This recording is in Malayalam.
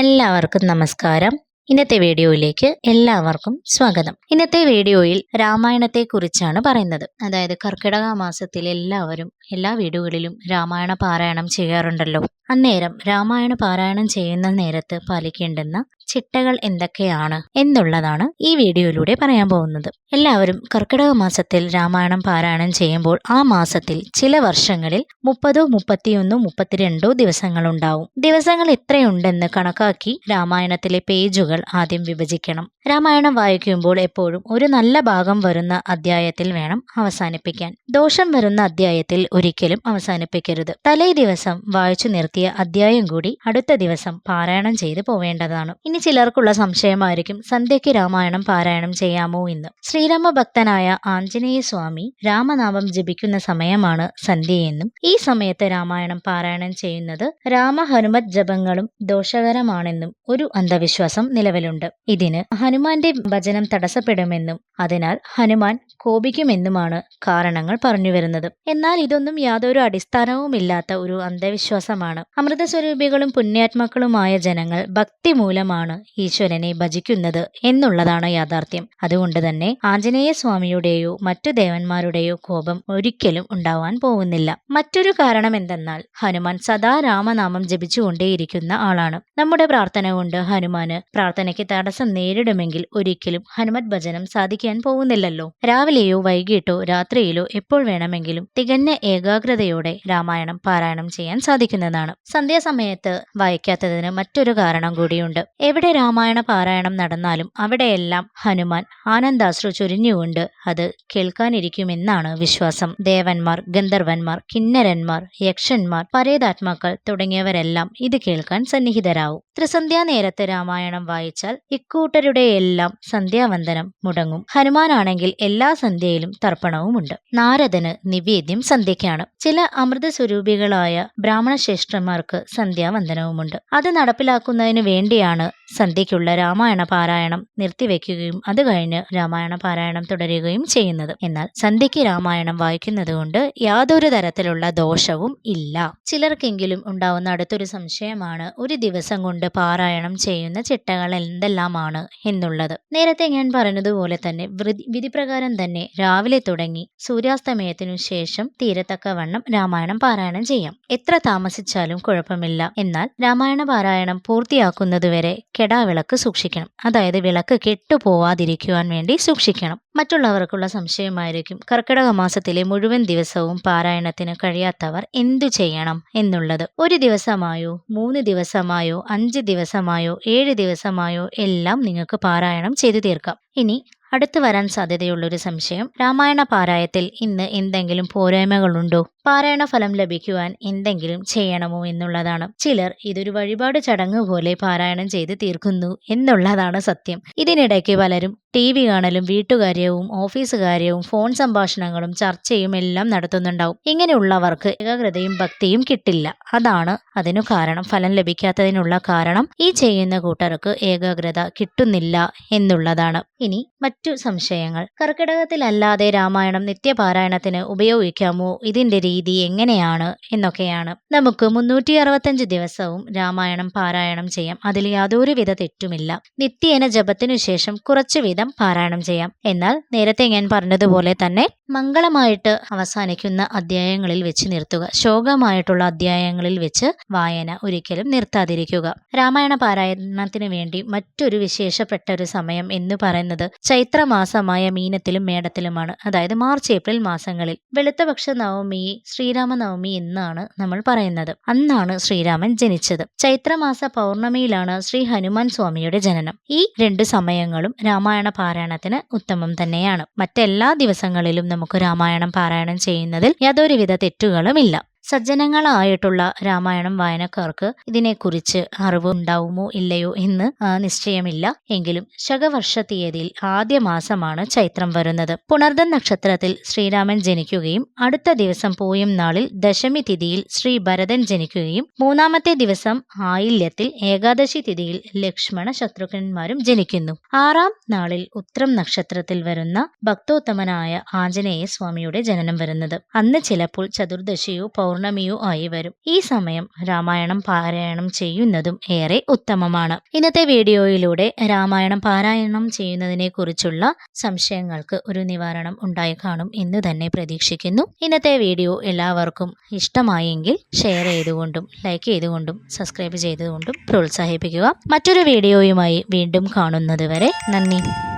എല്ലാവർക്കും നമസ്കാരം. ഇന്നത്തെ വീഡിയോയിലേക്ക് എല്ലാവർക്കും സ്വാഗതം. ഇന്നത്തെ വീഡിയോയിൽ രാമായണത്തെ കുറിച്ചാണ് പറയുന്നത്. അതായത് കർക്കിടക മാസത്തിൽ എല്ലാവരും എല്ലാ വീടുകളിലും രാമായണ പാരായണം ചെയ്യാറുണ്ടല്ലോ. അന്നേരം രാമായണ പാരായണം ചെയ്യുന്ന നേരത്ത് പാലിക്കേണ്ടുന്ന ചിട്ടകൾ എന്തൊക്കെയാണ് എന്നുള്ളതാണ് ഈ വീഡിയോയിലൂടെ പറയാൻ പോകുന്നത്. എല്ലാവരും കർക്കിടക മാസത്തിൽ രാമായണം പാരായണം ചെയ്യുമ്പോൾ ആ മാസത്തിൽ ചില വർഷങ്ങളിൽ മുപ്പതോ മുപ്പത്തിയൊന്നോ മുപ്പത്തിരണ്ടോ ദിവസങ്ങളുണ്ടാവും ദിവസങ്ങൾ എത്രയുണ്ടെന്ന് കണക്കാക്കി രാമായണത്തിലെ പേജുകൾ ആദ്യം വിഭജിക്കണം. രാമായണം വായിക്കുമ്പോൾ എപ്പോഴും ഒരു നല്ല ഭാഗം വരുന്ന അധ്യായത്തിൽ വേണം അവസാനിപ്പിക്കാൻ. ദോഷം വരുന്ന അധ്യായത്തിൽ ഒരിക്കലും അവസാനിപ്പിക്കരുത്. തലേ ദിവസം വായിച്ചു നിർത്തിയ അധ്യായം കൂടി അടുത്ത ദിവസം പാരായണം ചെയ്തു പോവേണ്ടതാണ്. ഇനി ചിലർക്കുള്ള സംശയമായിരിക്കും സന്ധ്യയ്ക്ക് രാമായണം പാരായണം ചെയ്യാമോ എന്ന്. ശ്രീരാമ ഭക്തനായ ആഞ്ജനേയ സ്വാമി രാമനാമം ജപിക്കുന്ന സമയമാണ് സന്ധ്യയെന്നും ഈ സമയത്ത് രാമായണം പാരായണം ചെയ്യുന്നത് രാമ ഹനുമത് ജപങ്ങളും ദോഷകരമാണെന്നും ഒരു അന്ധവിശ്വാസം നിലവിലുണ്ട്. ഇതിന് ഹനുമാന്റെ ഭജനം തടസ്സപ്പെടുമെന്നും അതിനാൽ ഹനുമാൻ കോപിക്കുമെന്നുമാണ് കാരണങ്ങൾ പറഞ്ഞു വരുന്നത് എന്നാൽ ഇതൊന്നും യാതൊരു അടിസ്ഥാനവുമില്ലാത്ത ഒരു അന്ധവിശ്വാസമാണ്. അമൃതസ്വരൂപികളും പുണ്യാത്മാക്കളുമായ ജനങ്ങൾ ഭക്തി മൂലമാണ് ഈശ്വരനെ ഭജിക്കുന്നത് എന്നുള്ളതാണ് യാഥാർത്ഥ്യം. അതുകൊണ്ട് തന്നെ ആഞ്ജനേയ സ്വാമിയുടെയോ മറ്റു ദേവന്മാരുടെയോ കോപം ഒരിക്കലും ഉണ്ടാവാൻ പോകുന്നില്ല. മറ്റൊരു കാരണം എന്തെന്നാൽ ഹനുമാൻ സദാ രാമനാമം ജപിച്ചുകൊണ്ടേയിരിക്കുന്ന ആളാണ്. നമ്മുടെ പ്രാർത്ഥന കൊണ്ട് ഹനുമാന് പ്രാർത്ഥനയ്ക്ക് തടസ്സം നേരിടുമെങ്കിൽ ഒരിക്കലും ഹനുമത് ഭജനം സാധിക്കാൻ പോകുന്നില്ലല്ലോ. രാവിലെയോ വൈകിട്ടോ രാത്രിയിലോ എപ്പോൾ വേണമെങ്കിലും തികഞ്ഞ ഏകാഗ്രതയോടെ രാമായണം പാരായണം ചെയ്യാൻ സാധിക്കുന്നതാണ്. സന്ധ്യാസമയത്ത് വായിക്കാത്തതിന് മറ്റൊരു കാരണം കൂടിയുണ്ട്. എവിടെ രാമായണ പാരായണം നടന്നാലും അവിടെയെല്ലാം ഹനുമാൻ ആനന്ദാശ്രു ചൊരിഞ്ഞുകൊണ്ട് അത് കേൾക്കാനിരിക്കുമെന്നാണ് വിശ്വാസം. ദേവന്മാർ ഗന്ധർവന്മാർ കിന്നരന്മാർ യക്ഷന്മാർ പരേതാത്മാക്കൾ തുടങ്ങിയവരെല്ലാം ഇത് കേൾക്കാൻ സന്നിഹിതരാവും. ത്രിസന്ധ്യാ നേരത്ത് രാമായണം വായിച്ചാൽ ഇക്കൂട്ടരുടെ എല്ലാം സന്ധ്യാവന്ദനം മുടങ്ങും. ഹനുമാനാണെങ്കിൽ എല്ലാ സന്ധ്യയിലും തർപ്പണവുമുണ്ട്. നാരദന് നിവേദ്യം സന്ധ്യയ്ക്കാണ്. ചില അമൃത സ്വരൂപികളായ ബ്രാഹ്മണ സന്ധ്യാവന്ദനവുമുണ്ട്. അത് നടപ്പിലാക്കുന്നതിന് വേണ്ടിയാണ് സന്ധ്യയ്ക്കുള്ള രാമായണ പാരായണം നിർത്തിവെക്കുകയും അത് കഴിഞ്ഞ് രാമായണ പാരായണം തുടരുകയും ചെയ്യുന്നത്. എന്നാൽ സന്ധ്യയ്ക്ക് രാമായണം വായിക്കുന്നത് കൊണ്ട് യാതൊരു തരത്തിലുള്ള ദോഷവും ഇല്ല. ചിലർക്കെങ്കിലും ഉണ്ടാവുന്ന അടുത്തൊരു സംശയമാണ് ഒരു ദിവസം കൊണ്ട് പാരായണം ചെയ്യുന്ന ചിട്ടകൾ എന്തെല്ലാമാണ് എന്നുള്ളത്. നേരത്തെ ഞാൻ പറഞ്ഞതുപോലെ തന്നെ വിധിപ്രകാരം തന്നെ രാവിലെ തുടങ്ങി സൂര്യാസ്തമയത്തിനു ശേഷം തീരത്തക്കവണ്ണം രാമായണം പാരായണം ചെയ്യാം. എത്ര താമസിച്ചാലും കുഴപ്പമില്ല. എന്നാൽ രാമായണ പാരായണം പൂർത്തിയാക്കുന്നതുവരെ കെടാവിളക്ക് സൂക്ഷിക്കണം. അതായത് വിളക്ക് കെട്ടുപോവാതിരിക്കുവാൻ വേണ്ടി സൂക്ഷിക്കണം. മറ്റുള്ളവർക്കുള്ള സംശയമായിരിക്കും. കർക്കിടക മാസത്തിലെ മുഴുവൻ ദിവസവും പാരായണത്തിന് കഴിയാത്തവർ എന്തു ചെയ്യണം എന്നുള്ളത്? ഒരു ദിവസമായോ മൂന്ന് ദിവസമായോ അഞ്ച് ദിവസമായോ ഏഴ് ദിവസമായോ എല്ലാം നിങ്ങൾക്ക് പാരായണം ചെയ്തു തീർക്കാം. ഇനി അടുത്തു വരാൻ സാധ്യതയുള്ളൊരു സംശയം. രാമായണ പാരായത്തിൽ ഇന്ന് എന്തെങ്കിലും പോരായ്മകളുണ്ടോ? പാരായണ ഫലം ലഭിക്കുവാൻ എന്തെങ്കിലും ചെയ്യണമോ എന്നുള്ളതാണ്. ചിലർ ഇതൊരു വഴിപാട് ചടങ്ങ് പോലെ പാരായണം ചെയ്ത് തീർക്കുന്നു എന്നുള്ളതാണ് സത്യം. ഇതിനിടയ്ക്ക് പലരും ടി വി കാണലും വീട്ടുകാര്യവും ഓഫീസ് കാര്യവും ഫോൺ സംഭാഷണങ്ങളും ചർച്ചയും എല്ലാം നടത്തുന്നുണ്ടാവും. ഇങ്ങനെയുള്ളവർക്ക് ഏകാഗ്രതയും ഭക്തിയും കിട്ടില്ല. അതാണ് അതിനു കാരണം. ഫലം ലഭിക്കാത്തതിനുള്ള കാരണം ഈ ചെയ്യുന്ന കൂട്ടർക്ക് ഏകാഗ്രത കിട്ടുന്നില്ല എന്നുള്ളതാണ്. ഇനി മറ്റു സംശയങ്ങൾ. കർക്കിടകത്തിലല്ലാതെ രാമായണം നിത്യപാരായണത്തിന് ഉപയോഗിക്കാമോ? ഇതിന്റെ രീതി എങ്ങനെയാണ് എന്നൊക്കെയാണ് നമുക്ക് മുന്നൂറ്റി അറുപത്തഞ്ച് ദിവസവും രാമായണം പാരായണം ചെയ്യാം. അതിൽ യാതൊരു വിധ തെറ്റുമില്ല. നിത്യേന ജപത്തിനു ശേഷം കുറച്ചു വീതം പാരായണം ചെയ്യാം. എന്നാൽ നേരത്തെ ഞാൻ പറഞ്ഞതുപോലെ തന്നെ മംഗളമായിട്ട് അവസാനിക്കുന്ന അധ്യായങ്ങളിൽ വെച്ച് നിർത്തുക. ശോകമായിട്ടുള്ള അധ്യായങ്ങളിൽ വെച്ച് വായന ഒരിക്കലും നിർത്താതിരിക്കുക. രാമായണ പാരായണത്തിന് വേണ്ടി മറ്റൊരു വിശേഷപ്പെട്ട ഒരു സമയം എന്ന് പറയുന്നത് ചൈത്രമാസമായ മീനത്തിലും മേടത്തിലുമാണ്. അതായത് മാർച്ച് ഏപ്രിൽ മാസങ്ങളിൽ. വെളുത്തപക്ഷ നവമി ശ്രീരാമനവമി എന്നാണ് നമ്മൾ പറയുന്നത്. അന്നാണ് ശ്രീരാമൻ ജനിച്ചത്. ചൈത്രമാസ പൗർണമിയിലാണ് ശ്രീ ഹനുമാൻ സ്വാമിയുടെ ജനനം. ഈ രണ്ട് സമയങ്ങളും രാമായണ പാരായണത്തിന് ഉത്തമം തന്നെയാണ്. മറ്റെല്ലാ ദിവസങ്ങളിലും നമുക്ക് രാമായണം പാരായണം ചെയ്യുന്നതിൽ യാതൊരുവിധ തെറ്റുകളുമില്ല. സജ്ജനങ്ങളായിട്ടുള്ള രാമായണം വായനക്കാർക്ക് ഇതിനെക്കുറിച്ച് അറിവ് ഉണ്ടാവുമോ ഇല്ലയോ എന്ന് നിശ്ചയമില്ല. എങ്കിലും ശകവർഷ തീയതിയിൽ ആദ്യ മാസമാണ് ചൈത്രം വരുന്നത്. പുണർദൻ നക്ഷത്രത്തിൽ ശ്രീരാമൻ ജനിക്കുകയും അടുത്ത ദിവസം പോയും നാളിൽ ദശമി തിഥിയിൽ ശ്രീ ഭരതൻ ജനിക്കുകയും മൂന്നാമത്തെ ദിവസം ആയില്യത്തിൽ ഏകാദശി തിഥിയിൽ ലക്ഷ്മണ ശത്രുഘ്നന്മാരും ജനിക്കുന്നു. ആറാം നാളിൽ ഉത്രം നക്ഷത്രത്തിൽ വരുന്ന ഭക്തോത്തമനായ ആഞ്ജനേയ സ്വാമിയുടെ ജനനം വരുന്നത്. അന്ന് ചിലപ്പോൾ ചതുർദശിയോ പൗർണ പൗർണമിയോ ആയി വരും. ഈ സമയം രാമായണം പാരായണം ചെയ്യുന്നതും ഏറെ ഉത്തമമാണ്. ഇന്നത്തെ വീഡിയോയിലൂടെ രാമായണം പാരായണം ചെയ്യുന്നതിനെ കുറിച്ചുള്ള സംശയങ്ങൾക്ക് ഒരു നിവാരണം ഉണ്ടായി കാണും എന്ന് തന്നെ പ്രതീക്ഷിക്കുന്നു. ഇന്നത്തെ വീഡിയോ എല്ലാവർക്കും ഇഷ്ടമായെങ്കിൽ ഷെയർ ചെയ്തുകൊണ്ടും ലൈക്ക് ചെയ്തുകൊണ്ടും സബ്സ്ക്രൈബ് ചെയ്തുകൊണ്ടും പ്രോത്സാഹിപ്പിക്കുക. മറ്റൊരു വീഡിയോയുമായി വീണ്ടും കാണുന്നത് വരെ നന്ദി.